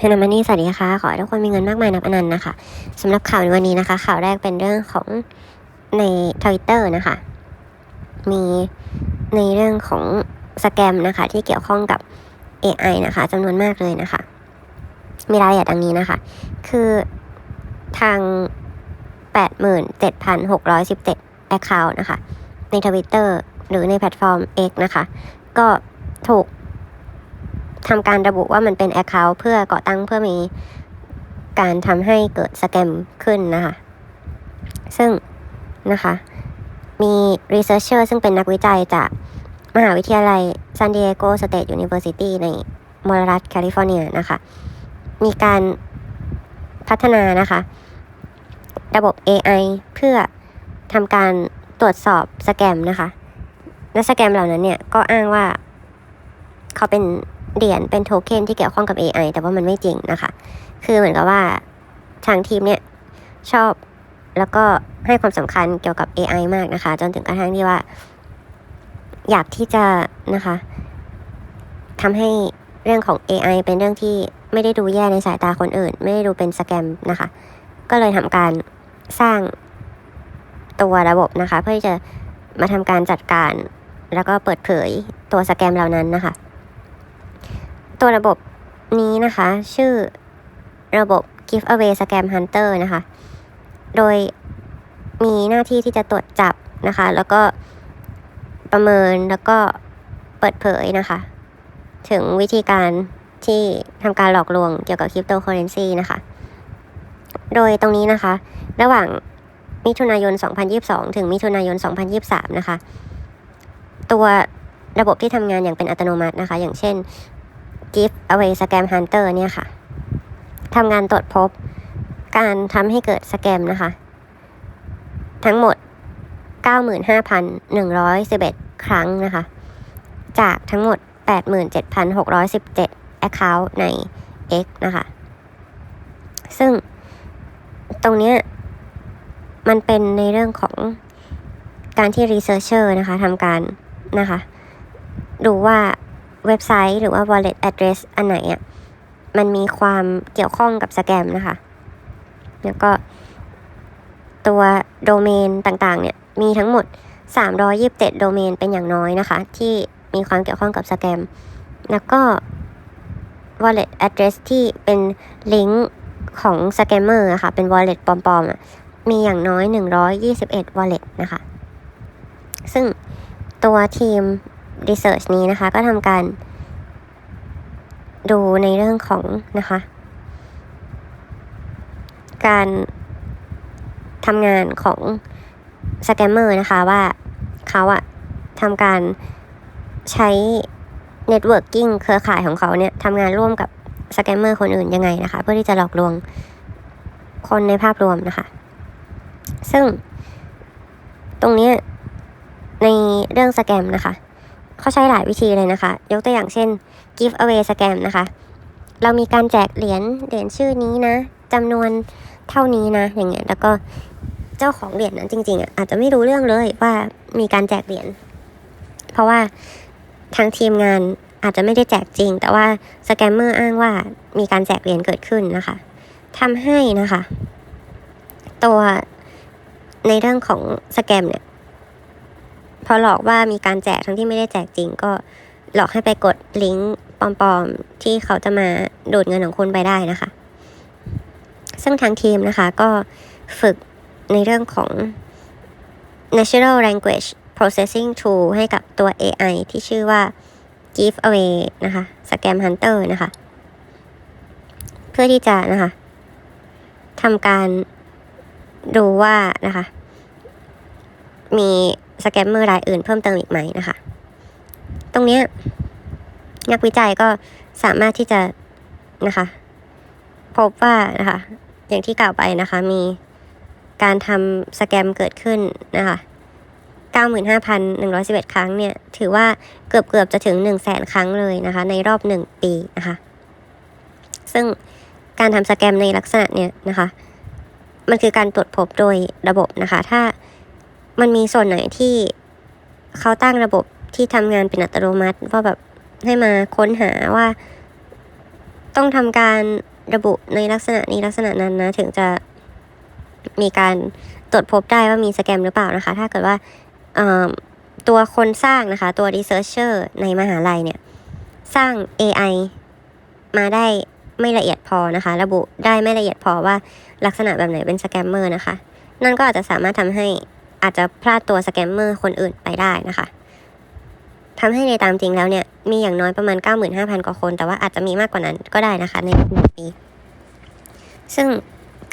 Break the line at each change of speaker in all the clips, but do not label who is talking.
เฮนามานี่สวัสดีค่ะ ขอให้ทุกคนมีเงินมากมายนับอนันต์นะคะสำหรับข่าวในวันนี้นะคะ ข่าวแรกเป็นเรื่องของในทวิตเตอร์นะคะ มีในเรื่องของสแกมนะคะ ที่เกี่ยวข้องกับ AI นะคะจำนวนมากเลยนะคะ มีรายละเอียดดังนี้นะคะ คือทาง 87,617 Account นะคะ ในทวิตเตอร์หรือในแพลตฟอร์ม X นะคะ ก็ถูก ทำการระบุว่ามันเป็น Account เพื่อก่อตั้งเพื่อมีการทำให้เกิดสแกมขึ้นนะคะ ซึ่งนะคะมี researcher ซึ่งเป็นนักวิจัยจากมหาวิทยาลัย San Diego State University ในมรัฐแคลิฟอร์เนียนะคะ มีการพัฒนานะคะ ระบบ AI เพื่อทำการตรวจสอบสแกมนะคะ และสแกมเหล่านั้นเนี่ย ก็อ้างว่าเขาเป็น เหรียญเป็นโทเค็นที่เกี่ยวข้องกับ AI แต่ว่ามันไม่จริงนะคะ คือเหมือนกับว่าทางทีมเนี่ยชอบแล้วก็ให้ความสำคัญเกี่ยวกับ AI มากนะคะ จนถึงกระทั่งที่ว่า อยากที่จะนะคะทำให้เรื่องของ AI เป็นเรื่องที่ไม่ได้ดูแย่ในสายตาคนอื่น ไม่ได้ดูเป็นสแกมนะคะ ก็เลยทำการสร้างตัวระบบนะคะ เพื่อที่จะมาทำการจัดการ แล้วก็เปิดเผยตัวสแกมเหล่านั้นนะคะ ตัวระบบนี้นะคะ ชื่อระบบ Giveaway Scam Hunter นะคะ โดยมีหน้าที่ที่จะตรวจจับนะคะ แล้วก็ประเมินแล้วก็เปิดเผยนะคะ ถึงวิธีการที่ทำการหลอกลวงเกี่ยวกับคริปโตเคอเรนซีนะคะ โดยตรงนี้นะคะ ระหว่างมิถุนายน 2022 ถึงมิถุนายน 2023 นะคะ ตัวระบบที่ทำงานอย่างเป็นอัตโนมัตินะคะ อย่างเช่น Give Away Scam Hunter เนี่ยค่ะทำงานตรวจพบ การทำให้เกิดสแกมนะคะ ทั้งหมด 95,111 ครั้งนะคะ จากทั้งหมด 87,617 Account ใน X นะคะ ซึ่งตรงเนี้ยมันเป็นในเรื่องของการที่ Researcher นะคะทำการนะคะ ดูว่า เว็บไซต์หรือว่า wallet address อันไหนอะมันมีความเกี่ยวข้องกับสแกมนะคะ แล้วก็ตัวโดเมนต่างๆเนี่ยมีทั้งหมด 327 โดเมนเป็นอย่างน้อยนะคะ ที่มีความเกี่ยวข้องกับสแกม แล้วก็ wallet address ที่เป็นลิงก์ของสแกมเมอร์ค่ะเป็น wallet ปลอมๆอะมีอย่างน้อย 121 wallet นะคะ ซึ่งตัวทีม research นี้นะคะ ก็ทำการดูในเรื่องของนะคะ การทำงานของสแกมเมอร์นะคะว่าเขาอะทำการใช้เน็ตเวิร์กิ่งเครือข่ายของเขาเนี่ยทำงานร่วมกับสแกมเมอร์คนอื่นยังไงนะคะ เพื่อที่จะหลอกลวงคนในภาพรวมนะคะ ซึ่งตรงนี้ในเรื่องสแกมนะคะ เขาใช้หลายวิธีเลยนะคะ ยกตัวอย่างเช่น give away scam นะคะ เรามีการแจกเหรียญเหรียญชื่อนี้นะจำนวนเท่านี้นะ อย่างเงี้ยแล้วก็เจ้าของเหรียญนั้นจริงๆอะอาจจะไม่รู้เรื่องเลยว่ามีการแจกเหรียญเพราะว่าทางทีมงานอาจจะไม่ได้แจกจริง แต่ว่าสแกมเมอร์อ้างว่ามีการแจกเหรียญเกิดขึ้นนะคะทำให้นะคะ ตัวในเรื่องของสแกมเนี่ย พอหลอกว่ามีการแจกทั้งที่ไม่ได้แจกจริง ก็หลอกให้ไปกดลิงก์ปลอมๆ ที่เขาจะมาดูดเงินของคุณไปได้นะคะ ซึ่งทางทีมนะคะก็ฝึกในเรื่องของ Natural Language Processing Tool ให้กับตัว AI ที่ชื่อว่า Giveaway นะคะ Scam Hunter นะคะ เพื่อที่จะนะคะทำการดูว่านะคะ มี สแกมเมอร์รายอื่นเพิ่มเติมอีกไหมนะคะ ตรงนี้นักวิจัยก็สามารถที่จะนะคะ พบว่านะคะ อย่างที่กล่าวไปนะคะ มีการทำสแกมเกิดขึ้นนะคะ95,111 ครั้งเนี่ย ถือว่าเกือบเกือบจะถึง 1 0 0 0 0แสนครั้งเลยนะคะ ในรอบ 1 ปีนะคะ ซึ่งการทำสแกมในลักษณะเนี่ยนะคะ มันคือการตรวจพบโดยระบบนะคะ ถ้า มันมีส่วนไหนที่เขาตั้งระบบที่ทำงานเป็นอัตโนมัติว่าแบบให้มาค้นหาว่า ต้องทำการระบุในลักษณะนี้ลักษณะนั้นนะ ถึงจะมีการตรวจพบได้ว่ามีสแกมหรือเปล่านะคะ ถ้าเกิดว่าตัวคนสร้างนะคะ ตัว researcher ในมหาลัยเนี่ย สร้าง AI มาได้ไม่ละเอียดพอนะคะ ระบุได้ไม่ละเอียดพอว่าลักษณะแบบไหนเป็นสแกมเมอร์นะคะ นั่นก็อาจจะสามารถทำให้ อาจจะพลาดตัวสแกมเมอร์คนอื่นไปได้นะคะทำให้ในตามจริงแล้วเนี่ยมีอย่างน้อยประมาณ 95,000 กว่าคน แต่ว่าอาจจะมีมากกว่านั้นก็ได้นะคะในหนึ่งปี ซึ่ง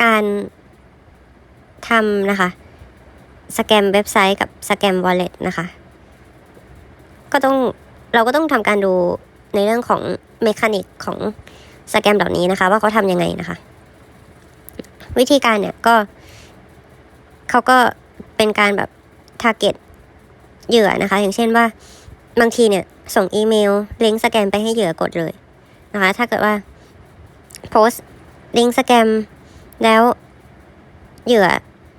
การทำนะคะสแกมเว็บไซต์กับสแกมวอลเล็ตนะคะ ก็ต้องเราก็ต้องทำการดูในเรื่องของเมคานิกของสแกมเหล่านี้นะคะ ว่าเขาทำยังไงนะคะ วิธีการเนี่ยก็เขาก็ เป็นการแบบทาร์เก็ตเหยื่อนะคะ อย่างเช่นว่าบางทีเนี่ย ส่งอีเมล ลิงก์สแกมไปให้เหยื่อกดเลยนะคะ ถ้าเกิดว่าโพสลิงก์สแกมแล้วเหยื่อ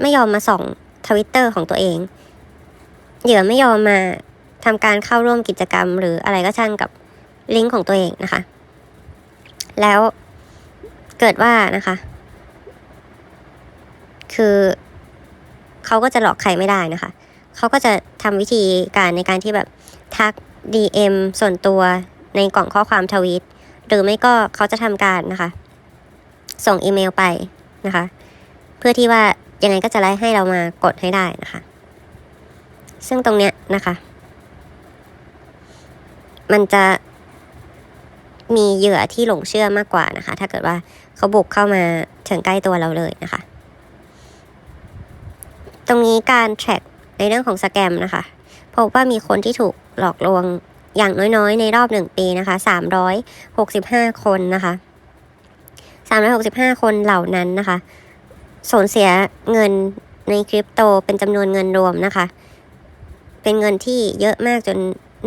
ไม่ยอมมาส่องทวิตเตอร์ของตัวเอง เหยื่อไม่ยอมมาทำการเข้าร่วมกิจกรรม หรืออะไรก็ช่างกับลิงก์ของตัวเองนะคะ แล้วเกิดว่านะคะ คือ เขาก็จะหลอกใครไม่ได้นะคะ เขาก็จะทำวิธีการในการที่แบบทัก DM ส่วนตัวในกล่องข้อความทวีตหรือไม่ก็เขาจะทำการนะคะ ส่งอีเมลไปนะคะ เพื่อที่ว่ายังไงก็จะไล่ให้เรามากดให้ได้นะคะ ซึ่งตรงเนี้ยนะคะ มันจะมีเหยื่อที่หลงเชื่อมากกว่านะคะ ถ้าเกิดว่าเขาบุกเข้ามาถึงใกล้ตัวเราเลยนะคะ ตรงนี้การ track ในเรื่องของสแกมนะคะ พบว่ามีคนที่ถูกหลอกลวงอย่างน้อยๆ ในรอบหนึ่งปีนะคะสามร้อยหกสิบห้าคนนะคะสามร้อยหกสิบห้าคนเหล่านั้นนะคะสูญเสียเงินในคริปโตเป็นจำนวนเงินรวมนะคะ เป็นเงินที่เยอะมากจน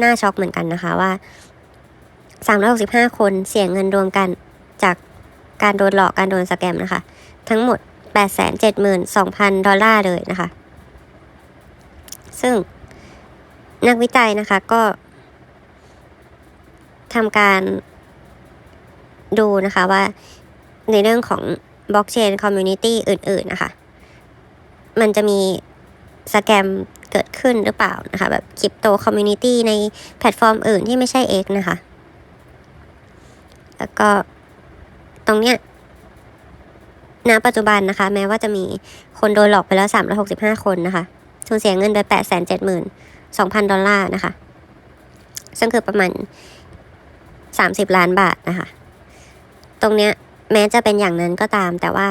น่าช็อกเหมือนกันนะคะว่าสามร้อยหกสิบห้าคนเสียเงินรวมกันจากการโดนหลอกการโดนสแกมนะคะ ทั้งหมด แปดแสนเจ็ดองพันดอลลาร์เลยนะคะ ซึ่งนักวิจัยนะคะก็ทำการดูนะคะว่าในเรื่องของบล็อกเชนคอมมูนิตี้อื่นๆนะคะ มันจะมีสแกมเกิดขึ้นหรือเปล่านะคะ แบบคริปโตคอมมูนิตี้ในแพลตฟอร์มอื่นที่ไม่ใช่ X นะคะ แล้วก็ตรงเนี้ย ณปัจจุบันนะคะ แม้ว่าจะมีคนโดนหลอกไปแล้ว 365 คนนะคะสูญเสียเงินไป8 7 0 0 0 2,000 ดอลลาร์นะคะ ซึ่งคือประมาณ 30 ล้านบาทนะคะ ตรงเนี้ยแม้จะเป็นอย่างนั้นก็ตามแต่ว่า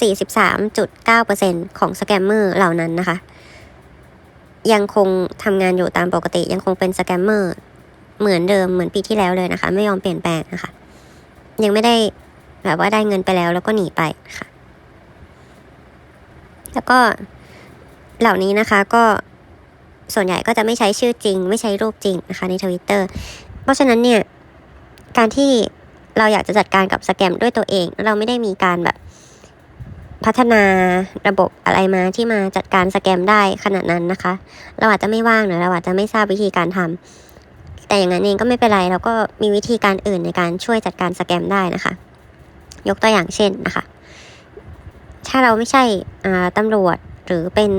43.9%ของสแกมเมอร์เหล่านั้นนะคะ ยังคงทำงานอยู่ตามปกติ ยังคงเป็นสแกมเมอร์เหมือนเดิมเหมือนปีที่แล้วเลยนะคะ ไม่ยอมเปลี่ยนแปลงนะคะ ยังไม่ได้ แบบว่าได้เงินไปแล้วแล้วก็หนีไปค่ะ แล้วก็เหล่านี้นะคะก็ส่วนใหญ่ก็จะไม่ใช้ชื่อจริง ไม่ใช้รูปจริงนะคะในทวิตเตอร์เพราะฉะนั้นเนี่ย การที่เราอยากจะจัดการกับสแกมด้วยตัวเอง เราไม่ได้มีการแบบพัฒนาระบบอะไรมาที่มาจัดการสแกมได้ขนาดนั้นนะคะ เราอาจจะไม่ว่างหรือเราอาจจะไม่ทราบวิธีการทำแต่อย่างนั้นเองก็ไม่เป็นไรเราก็มีวิธีการอื่นในการช่วยจัดการสแกมได้นะคะ ยกตัวอย่างเช่นนะคะ ถ้าเราไม่ใช่ตำรวจหรือเป็น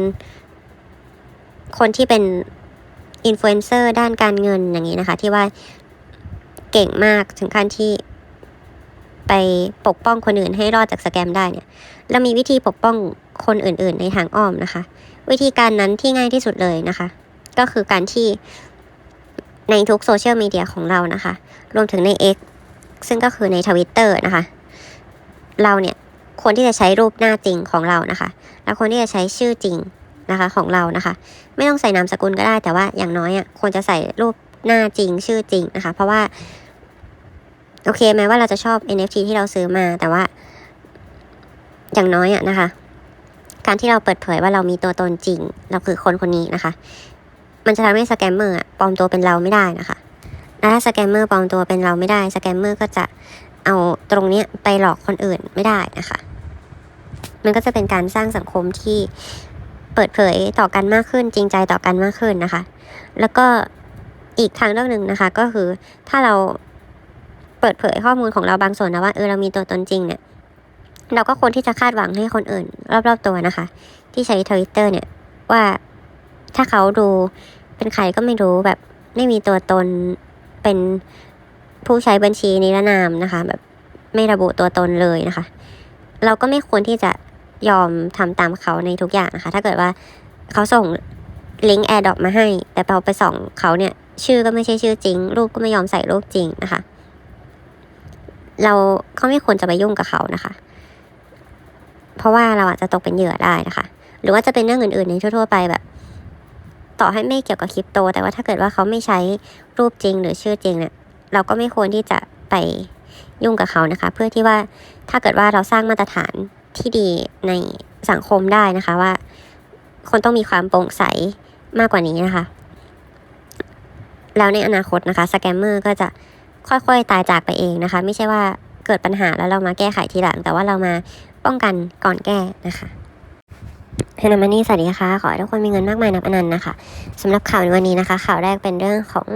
คนที่เป็นอินฟลูเอนเซอร์ด้านการเงินอย่างนี้นะคะ ที่ว่าเก่งมากถึงขั้นที่ไปปกป้องคนอื่นให้รอดจากสแกมได้เนี่ย เรามีวิธีปกป้องคนอื่น ๆ ในทางอ้อมนะคะ วิธีการนั้นที่ง่ายที่สุดเลยนะคะ ก็คือการที่ในทุกโซเชียลมีเดียของเรานะคะ รวมถึงใน X ซึ่งก็คือในทวิตเตอร์นะคะ เราเนี่ยควรที่จะใช้รูปหน้าจริงของเรานะคะ แล้วควรที่จะใช้ชื่อจริงนะคะของเรานะคะ ไม่ต้องใส่นามสกุลก็ได้ แต่ว่าอย่างน้อยอะควรจะใส่รูปหน้าจริงชื่อจริงนะคะ เพราะว่า โอเคแม้ว่าเราจะชอบ NFT ที่เราซื้อมาแต่ว่า อย่างน้อยอะนะคะ การที่เราเปิดเผยว่าเรามีตัวตนจริง เราคือคนคนนี้นะคะ มันจะทำให้สแกมเมอร์ปลอมตัวเป็นเราไม่ได้นะคะและถ้าสแกมเมอร์ปลอมตัวเป็นเราไม่ได้สแกมเมอร์ก็จะ เอาตรงเนี้ยไปหลอกคนอื่นไม่ได้นะคะ มันก็จะเป็นการสร้างสังคมที่เปิดเผยต่อกันมากขึ้น จริงใจต่อกันมากขึ้นนะคะ แล้วก็อีกทางเรื่องหนึ่งนะคะ ก็คือถ้าเราเปิดเผยข้อมูลของเราบางส่วนนะว่าเออเรามีตัวตนจริงเนี่ยเราก็ควรที่จะคาดหวังให้คนอื่น รอบๆตัวนะคะ ที่ใช้ทวิตเตอร์เนี่ยว่าถ้าเขาดูเป็นใครก็ไม่รู้แบบไม่มีตัวตนเป็น ผู้ใช้บัญชีนิรนามนะคะ แบบไม่ระบุตัวตนเลยนะคะ เราก็ไม่ควรที่จะยอมทำตามเขาในทุกอย่างนะคะ ถ้าเกิดว่าเขาส่งลิงก์แอร์ดอปมาให้ แต่เราไปส่องเขาเนี่ย ชื่อก็ไม่ใช่ชื่อจริง รูปก็ไม่ยอมใส่รูปจริงนะคะ เราเขาไม่ควรจะไปยุ่งกับเขานะคะ เพราะว่าเราอาจจะตกเป็นเหยื่อได้นะคะ หรือว่าจะเป็นเรื่องอื่นๆในทั่ว ๆ ไปแบบ ต่อให้ไม่เกี่ยวกับคริปโต แต่ว่าถ้าเกิดว่าเขาไม่ใช้รูปจริงหรือชื่อจริงเนี่ย เราก็ไม่ควรที่จะไปยุ่งกับเขานะคะ เพื่อที่ว่าถ้าเกิดว่าเราสร้างมาตรฐานที่ดีในสังคมได้นะคะว่า คนต้องมีความโปร่งใสมากกว่านี้นะคะ แล้วในอนาคตนะคะสแกมเมอร์ก็จะค่อยๆ ตายจากไปเองนะคะ ไม่ใช่ว่าเกิดปัญหาแล้วเรามาแก้ไขทีหลัง แต่ว่าเรามาป้องกันก่อนแก้นะคะเฮนามานี่สวัสดีค่ะ ขอให้ทุกคนมีเงินมากมายนับอนันต์นะคะสำหรับข่าวในวันนี้นะคะ ข่าวแรกเป็นเรื่องของ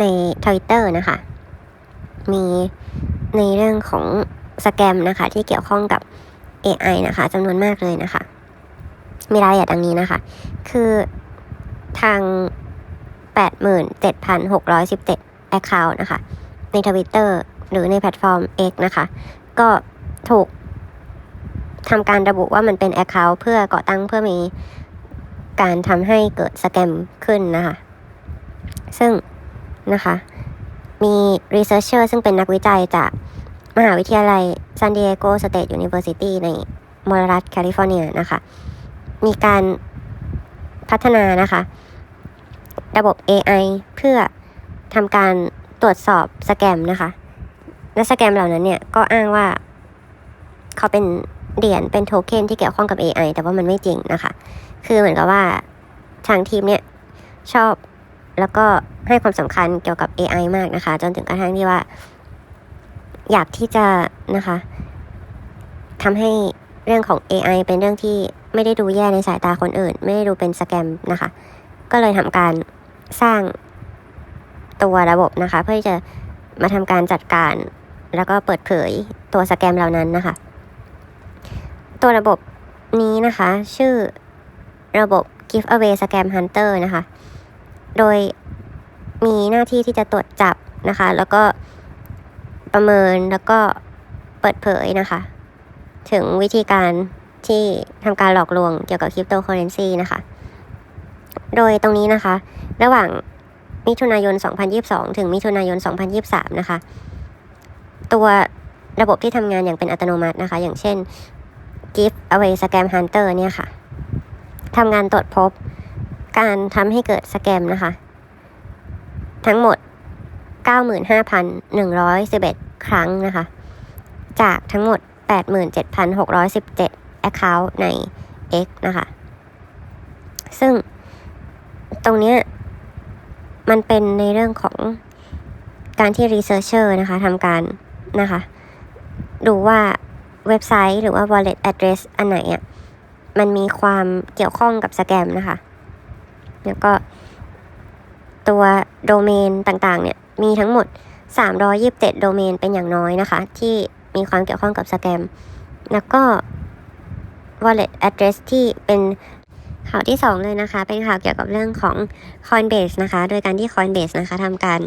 ในทวิตเตอร์นะคะ มีในเรื่องของสแกมนะคะ ที่เกี่ยวข้องกับ AI นะคะจำนวนมากเลยนะคะ มีรายละเอียดดังนี้นะคะ คือทาง 87,617 Account นะคะ ในทวิตเตอร์หรือในแพลตฟอร์ม X นะคะ ก็ถูกทำการระบุว่ามันเป็น Account เพื่อก่อตั้งเพื่อมีการทำให้เกิดสแกมขึ้นนะคะ ซึ่ง นะคะ มี researcher ซึ่งเป็นนักวิจัยจากมหาวิทยาลัย San Diego State University ในมลรัฐแคลิฟอร์เนียนะคะ มีการพัฒนานะคะ ระบบ AI เพื่อทำการตรวจสอบสแกมนะคะ และสแกมเหล่านั้นเนี่ย ก็อ้างว่าเขาเป็นเหรียญเป็นโทเค็นที่เกี่ยวข้องกับ AI แต่ว่ามันไม่จริงนะคะ คือเหมือนกับว่าทางทีมเนี่ยชอบ แล้วก็ให้ความสำคัญเกี่ยวกับ AI มากนะคะ จนถึงกระทั่งที่ว่า อยากที่จะนะคะทำให้เรื่องของ AI เป็นเรื่องที่ไม่ได้ดูแย่ในสายตาคนอื่น ไม่ได้ดูเป็นสแกมนะคะ ก็เลยทำการสร้างตัวระบบนะคะ เพื่อที่จะมาทำการจัดการ แล้วก็เปิดเผยตัวสแกมเหล่านั้นนะคะ ตัวระบบนี้นะคะ ชื่อระบบ Give Away Scam Hunter นะคะ โดยมีหน้าที่ที่จะตรวจจับนะคะ แล้วก็ประเมินแล้วก็เปิดเผยนะคะ ถึงวิธีการที่ทำการหลอกลวงเกี่ยวกับคริปโตเคอเรนซีนะคะ โดยตรงนี้นะคะ ระหว่างมิถุนายน 2022 ถึงมิถุนายน 2023 นะคะ ตัวระบบที่ทำงานอย่างเป็นอัตโนมัตินะคะ อย่างเช่น Give Away Scam Hunter เนี่ยค่ะทำงานตรวจพบ การทำให้เกิดสแกมนะคะ ทั้งหมด 95,111 ครั้งนะคะ จากทั้งหมด 87,617 Account ใน X นะคะ ซึ่งตรงเนี้ยมันเป็นในเรื่องของการที่ researcher นะคะทำการนะคะ ดูว่าเว็บไซต์หรือว่า wallet address อันไหนอะมันมีความเกี่ยวข้องกับสแกมนะคะ แล้วก็ตัวโดเมนต่างๆ เนี่ยมีทั้งหมด 327 โดเมนเป็นอย่างน้อยนะคะ ที่มีความเกี่ยวข้องกับสแกม แล้วก็ wallet address ที่เป็นข่าวที่ 2 เลยนะคะ เป็นข่าวเกี่ยวกับเรื่องของ Coinbase นะคะ โดยการที่ Coinbase นะคะทำการ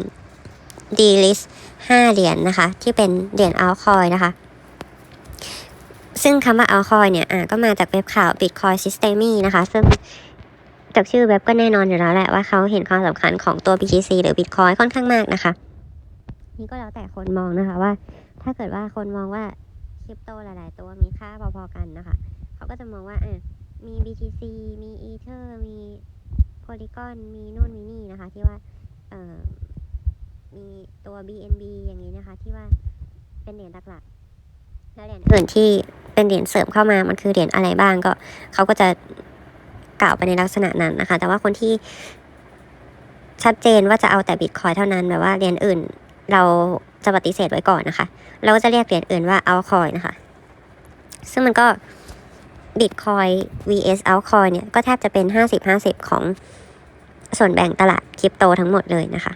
delist 5 เหรียญนนะคะ ที่เป็นเหรียญ altcoin นะคะ ซึ่งคำว่า altcoin เนี่ย อ่าก็มาจากเว็บข่าว Bitcoin Systemy นะคะ ซึ่ง จากชื่อเว็บก็แน่นอนอยู่แล้วแหละว่าเขาเห็นความสำคัญของตัว BTC หรือ Bitcoin ค่อนข้างมากนะคะ นี่ก็แล้วแต่คนมองนะคะว่า ถ้าเกิดว่าคนมองว่าคริปโตหลาย ๆ ตัวมีค่าพอ ๆ กันนะคะเขาก็จะมองว่าอะมี BTC มี Ether มี Polygon มีนู่นมีนี่นะคะ ที่ว่าเอ่อมีตัว BNB อย่างนี้นะคะ ที่ว่าเป็นเหรียญหลักๆแล้วเหรียญอื่นที่เป็นเหรียญเสริมเข้ามามันคือเหรียญอะไรบ้างก็เขาก็จะ กล่าวไปในลักษณะนั้นนะคะ แต่ว่าคนที่ชัดเจนว่าจะเอาแต่บิตคอยเท่านั้นแบบว่าเหรียญอื่น เราจะปฏิเสธไว้ก่อนนะคะ เราก็จะเรียกเหรียญอื่นว่าเอาคอยนะคะ ซึ่งมันก็ Bitcoin vs altcoin เนี่ยก็แทบจะเป็น 50-50 ของส่วนแบ่งตลาดคริปโตทั้งหมดเลยนะคะ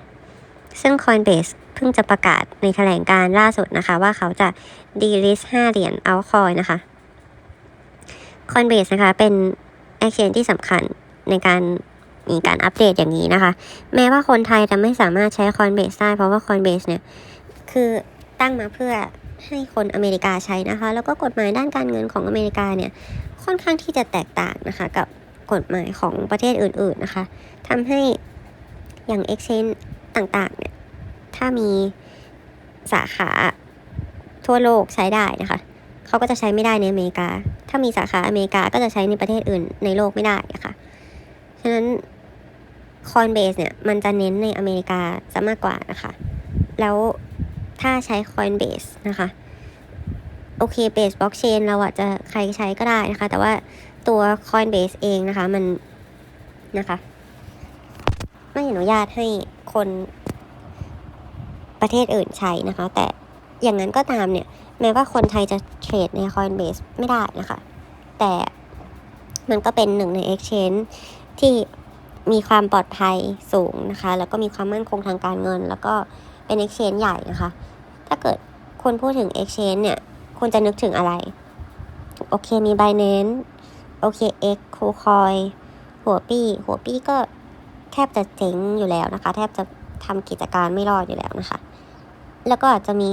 ซึ่ง Coinbase เพิ่งจะประกาศในแถลงการล่าสุดนะคะ ว่าเขาจะดีลิส5เหรียญเอาคอยนะคะ Coinbase นะคะเป็น exchange ที่สำคัญในการมีการอัปเดตอย่างนี้นะคะ แม้ว่าคนไทยจะไม่สามารถใช้ Coinbase ได้ เพราะว่า Coinbase เนี่ย คือตั้งมาเพื่อให้คนอเมริกาใช้นะคะ แล้วก็กฎหมายด้านการเงินของอเมริกาเนี่ย ค่อนข้างที่จะแตกต่างนะคะ กับกฎหมายของประเทศอื่น ๆนะคะทำให้อย่าง exchange ต่างๆเนี่ย ถ้ามีสาขาทั่วโลกใช้ได้นะคะ เขาก็จะใช้ไม่ได้ในอเมริกา ถ้ามีสาขาอเมริกาก็จะใช้ในประเทศอื่นในโลกไม่ได้นะคะฉะนั้น Coinbase เนี่ยมันจะเน้นในอเมริกาซะมากกว่านะคะ แล้วถ้าใช้ Coinbase นะคะ โอเค Base Blockchain เราอาจจะใครใช้ก็ได้นะคะ แต่ว่าตัว Coinbase เองนะคะมันนะคะ ไม่อนุญาตให้คนประเทศอื่นใช้นะคะ แต่อย่างนั้นก็ตามเนี่ย แม้ว่าคนไทยจะเทรดใน Coinbase ไม่ได้นะคะ แต่มันก็เป็นหนึ่งใน Exchange ที่มีความปลอดภัยสูงนะคะ แล้วก็มีความมั่นคงทางการเงิน แล้วก็เป็น Exchange ใหญ่นะคะ ถ้าเกิดคนพูดถึง Exchange เนี่ยคุณจะนึกถึงอะไร โอเคมี Binance โอเค X คูคอยหัวปี้ หัวปี้ก็แทบจะเจ๊งอยู่แล้วนะคะ แทบจะทำกิจการไม่รอดอยู่แล้วนะคะ แล้วก็อาจจะมี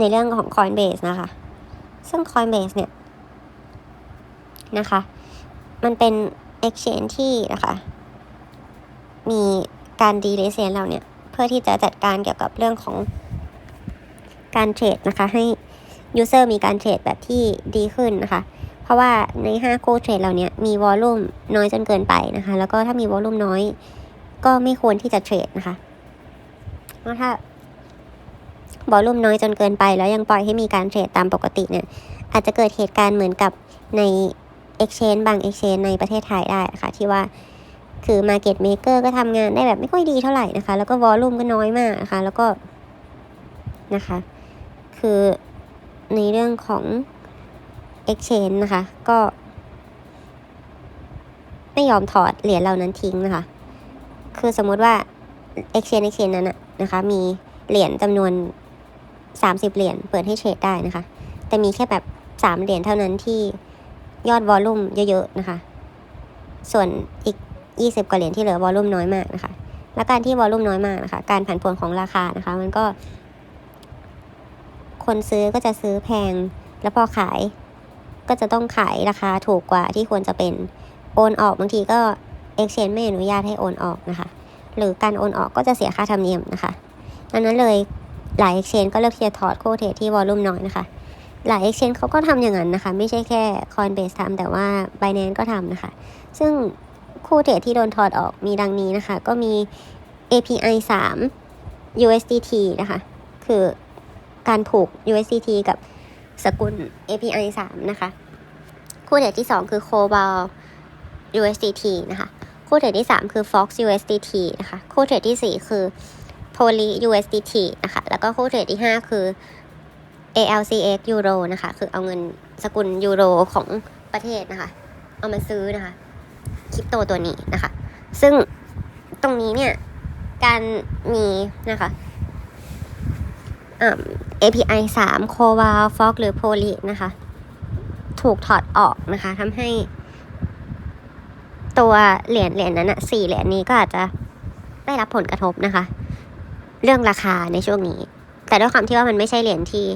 ในเรื่องของ Coinbase นะคะ ซึ่ง Coinbase เนี่ยนะคะ มันเป็น exchange ที่นะคะ มีการดีเลเซนเราเนี่ย เพื่อที่จะจัดการเกี่ยวกับเรื่องของการเทรดนะคะ ให้ user มีการเทรดแบบที่ดีขึ้นนะคะ เพราะว่าใน 5 คู่เทรดเราเนี่ยมีวอลลุ่มน้อยจนเกินไปนะคะ แล้วก็ถ้ามีวอลลุ่มน้อย ก็ไม่ควรที่จะเทรดนะคะเพราะถ้า วอลลุ่มน้อยจนเกินไป แล้วยังปล่อยให้มีการเทรดตามปกติเนี่ยอาจจะเกิดเหตุการณ์เหมือนกับใน Exchange บาง Exchange ในประเทศไทยได้นะคะที่ว่าคือ Market Maker ก็ทำงานได้แบบไม่ค่อยดีเท่าไหร่นะคะ แล้วก็วอลลุ่มก็น้อยมากนะคะ แล้วก็นะคะ คือในเรื่องของ Exchange นะคะ ก็ ไม่ยอมถอดเหรียญเหล่านั้นทิ้งนะคะ คือสมมติว่า Exchange Exchange นั้นนะคะ มีเหรียญจำนวน 30 เหรียญเปิดให้เทรดได้นะคะ แต่มีแค่แบบ 3 เหรียญเท่านั้นที่ยอดวอลลุ่มเยอะๆนะคะ ส่วนอีก 20 กว่าเหรียญที่เหลือวอลลุ่มน้อยมากนะคะ และการที่วอลลุ่มน้อยมากนะคะ การผันผวนของราคานะคะ มันก็ คนซื้อก็จะซื้อแพง แล้วพอขาย ก็จะต้องขายราคาถูกกว่าที่ควรจะเป็น โอนออกบางทีก็ Exchange ไม่อนุญาตให้โอนออกนะคะ หรือการโอนออกก็จะเสียค่าธรรมเนียมนะคะดังนั้นเลย หลาย Exchange ก็เลือกที่จะถอดโคเทรดที่วอลลุ่มน้อยนะคะ หลาย Exchange เขาก็ทำอย่างนั้นนะคะ ไม่ใช่แค่ Coinbase ทำแต่ว่า Binance ก็ทำนะคะ ซึ่งคู่เทรดที่โดนถอดออกมีดังนี้นะคะ ก็มี API 3 USDT นะคะ คือการผูก USDT กับสกุล API 3 นะคะ คู่เทรดที่ 2 คือ Cobalt USDT นะคะ คู่เทรดที่ 3 คือ Fox USDT นะคะ คู่เทรดที่ 4 คือ Poly USDT นะคะ แล้วก็คู่เทรดที่ 5 คือ ALCX Euro นะคะ คือเอาเงินสกุลยูโรของประเทศนะคะ เอามาซื้อนะคะคริปโตตัวนี้นะคะ ซึ่งตรงนี้เนี่ย การมีนะคะ API 3 c o v a l Fox หรือ Poly นะคะ ถูกถอดออกนะคะทำให้ ตัวเหรียญเหรียญนั้นอะสี่เหรียญนี้ก็อาจจะได้รับผลกระทบนะคะ เรื่องราคาในช่วงนี้ แต่ด้วยความที่ว่ามันไม่ใช่เหรียญที่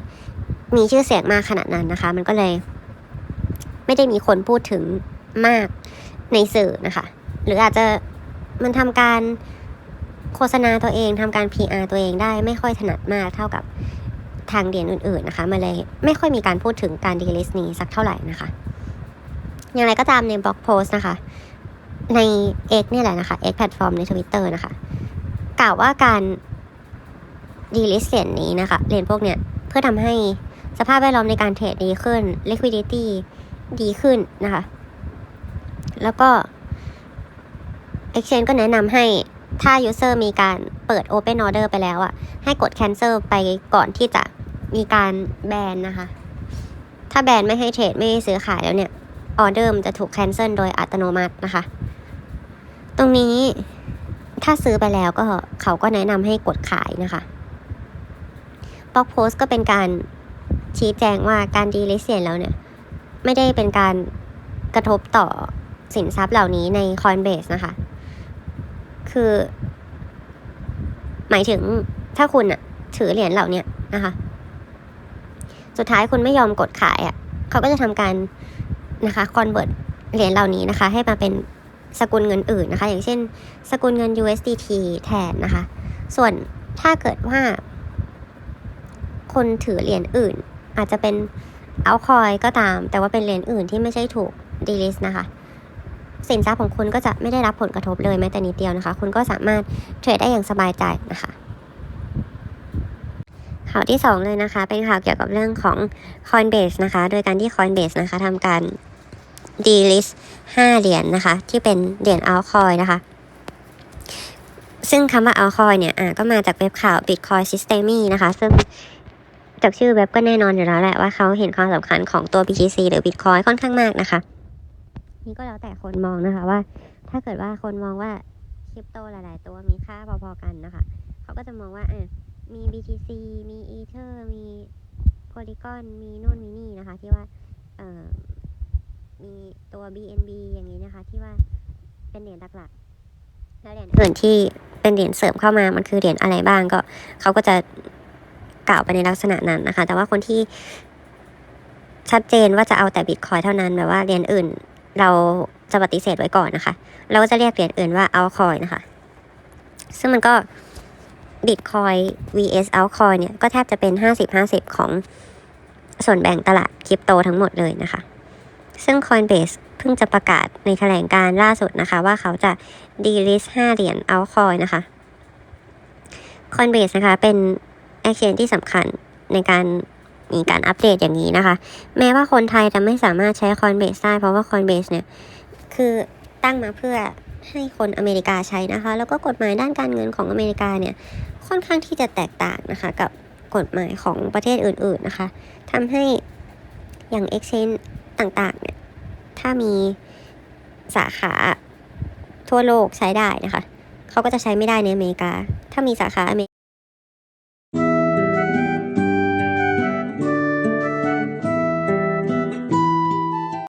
มีชื่อเสียงมากขนาดนั้นนะคะ มันก็เลย ไม่ได้มีคนพูดถึงมากในสื่อนะคะ หรืออาจจะมันทำการโฆษณาตัวเองทำการ PR ตัวเองได้ไม่ค่อยถนัดมากเท่ากับทางเหรียญอื่นๆนะคะมาเลยไม่ค่อยมีการพูดถึงการดีลิสต์นี้สักเท่าไหร่นะคะ อย่างไรก็ตามในบล็อกโพสต์นะคะ ใน X เนี่ยแหละนะคะ X แพลตฟอร์มใน Twitter นะคะ กล่าวว่าการ ดีลิสเหรียญนี้นะคะเหรียญพวกเนี้ยเพื่อทำให้สภาพแวดล้อมในการเทรดดีขึ้น liquidity ดีขึ้นนะคะ แล้วก็ Exchange ก็แนะนำให้ถ้า User มีการเปิด Open Order ไปแล้วอะให้กด Cancel ไปก่อนที่จะมีการแบนนะคะ ถ้าแบนไม่ให้เทรดไม่ให้ซื้อขายแล้วเนี่ย ออเดอร์มันจะถูก cancel โดยอัตโนมัตินะคะ ตรงนี้ถ้าซื้อไปแล้วก็เขาก็แนะนำให้กดขายนะคะ บล็อกโพสก็เป็นการชี้แจงว่าการดีลิสเซียนแล้วเนี่ย ไม่ได้เป็นการกระทบต่อสินทรัพย์เหล่านี้ใน Coinbase นะคะ คือ หมายถึงถ้าคุณอะถือเหรียญเหล่านี้นะคะ สุดท้ายคุณไม่ยอมกดขายอะเขาก็จะทำการนะคะคอนเวิร์ตเหรียญเหล่านี้นะคะ ให้มาเป็นสกุลเงินอื่นนะคะ อย่างเช่น สกุลเงิน USDT แทนนะคะ ส่วนถ้าเกิดว่า คนถือเหรียญอื่น อาจจะเป็นเอาคอยก็ตาม แต่ว่าเป็นเหรียญอื่นที่ไม่ใช่ถูกดีลิสนะคะสินทรัพย์ของคุณก็จะไม่ได้รับผลกระทบเลยแม้แต่นิดเดียวนะคะ คุณก็สามารถเทรดได้อย่างสบายใจนะคะ ข่าวที่สองเลยนะคะ เป็นข่าวเกี่ยวกับเรื่องของ Coinbase นะคะ โดยการที่ Coinbase นะคะทำการ delist 5เหรียญนะคะ ที่เป็นเหรียญ altcoin นะคะ ซึ่งคำว่า altcoin เนี่ยอ่าก็มาจากเว็บข่าว Bitcoin Systemy นะคะ ซึ่ง จากชื่อเว็บก็แน่นอนอยู่แล้วแหละว่าเขาเห็นความสำคัญของตัว BTC หรือ Bitcoin ค่อนข้างมากนะคะ นี่ก็แล้วแต่คนมองนะคะว่า ถ้าเกิดว่าคนมองว่าคริปโตหลาย ๆ ตัวมีค่าพอๆกันนะคะ เขาก็จะมองว่าอะมี BTC มี Ether มี Polygon มีนู่นมีนี่นะคะ ที่ว่าเอ่อมีตัว BNB อย่างนี้นะคะ ที่ว่าเป็นเหรียญหลักๆแล้วเหรียญอื่นที่เป็นเหรียญเสริมเข้ามามันคือเหรียญอะไรบ้างก็เขาก็จะ กล่าวไปในลักษณะนั้นนะคะ แต่ว่าคนที่ชัดเจนว่าจะเอาแต่บิตคอยเท่านั้นแบบว่าเหรียญอื่น เราจะปฏิเสธไว้ก่อนนะคะ เราก็จะเรียกเหรียญอื่นว่าเอาคอยนะคะ ซึ่งมันก็ Bitcoin vs altcoin เนี่ยก็แทบจะเป็น 50-50 ของส่วนแบ่งตลาดคริปโตทั้งหมดเลยนะคะ ซึ่ง Coinbase เพิ่งจะประกาศในแถลงการล่าสุดนะคะ ว่าเขาจะ delist 5เหรียญ altcoin นะคะ Coinbase นะคะเป็น exchange ที่สำคัญในการมีการอัปเดตอย่างนี้นะคะ แม้ว่าคนไทยจะไม่สามารถใช้ Coinbase ได้ เพราะว่า Coinbase เนี่ยคือตั้งมาเพื่อให้คนอเมริกาใช้นะคะ แล้วก็กฎหมายด้านการเงินของอเมริกาเนี่ยค่อนข้างที่จะแตกต่างนะคะ กับกฎหมายของประเทศอื่นๆนะคะทำให้อย่าง Exchange ต่างๆเนี่ยถ้ามีสาขาทั่วโลกใช้ได้นะคะ เขาก็จะใช้ไม่ได้ในอเมริกา ถ้ามีสาขาอเมริ